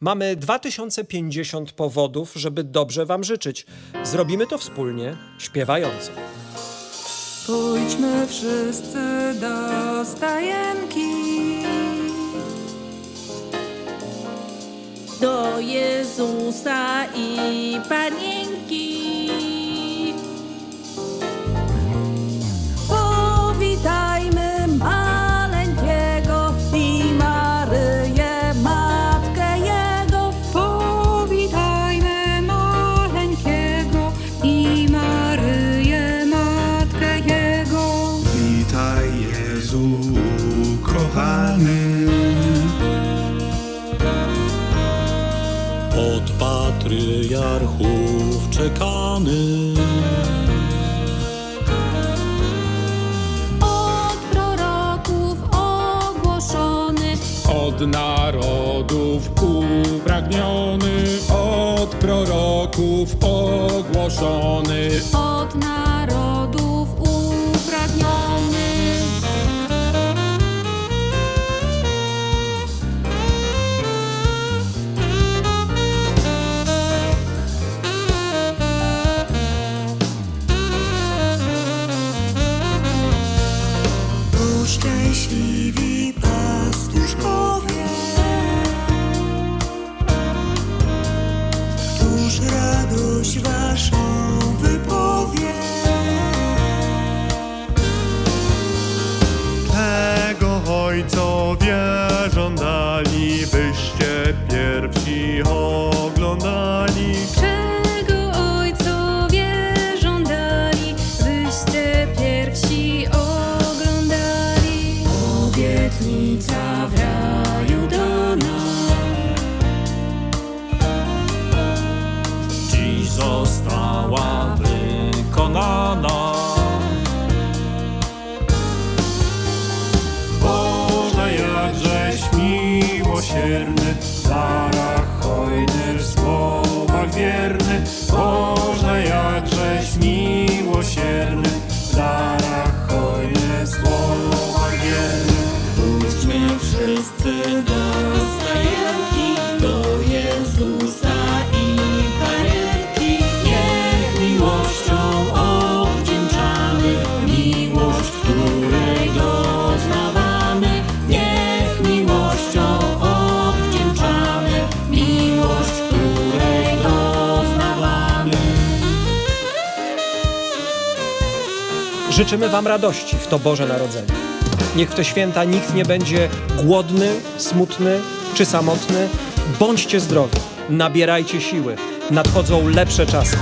Mamy 2050 powodów, żeby dobrze Wam życzyć. Zrobimy to wspólnie, śpiewająco. Pójdźmy wszyscy do stajenki. do Jezusa i Panienki. Kochany Od patriarchów czekany. Od proroków ogłoszony, Od narodów upragniony, od proroków ogłoszony. od narodów szczęśliwi pastuszkowie, któż radość waszą wypowie. Tego ojcowie żądali Byście pierwsi oglądali Obietnica w raju dana. dziś została wykonana. Boże, jakżeś miłosierny, w Życzymy Wam radości w to Boże Narodzenie. Niech w te święta nikt nie będzie głodny, smutny czy samotny. Bądźcie zdrowi, nabierajcie siły. Nadchodzą lepsze czasy.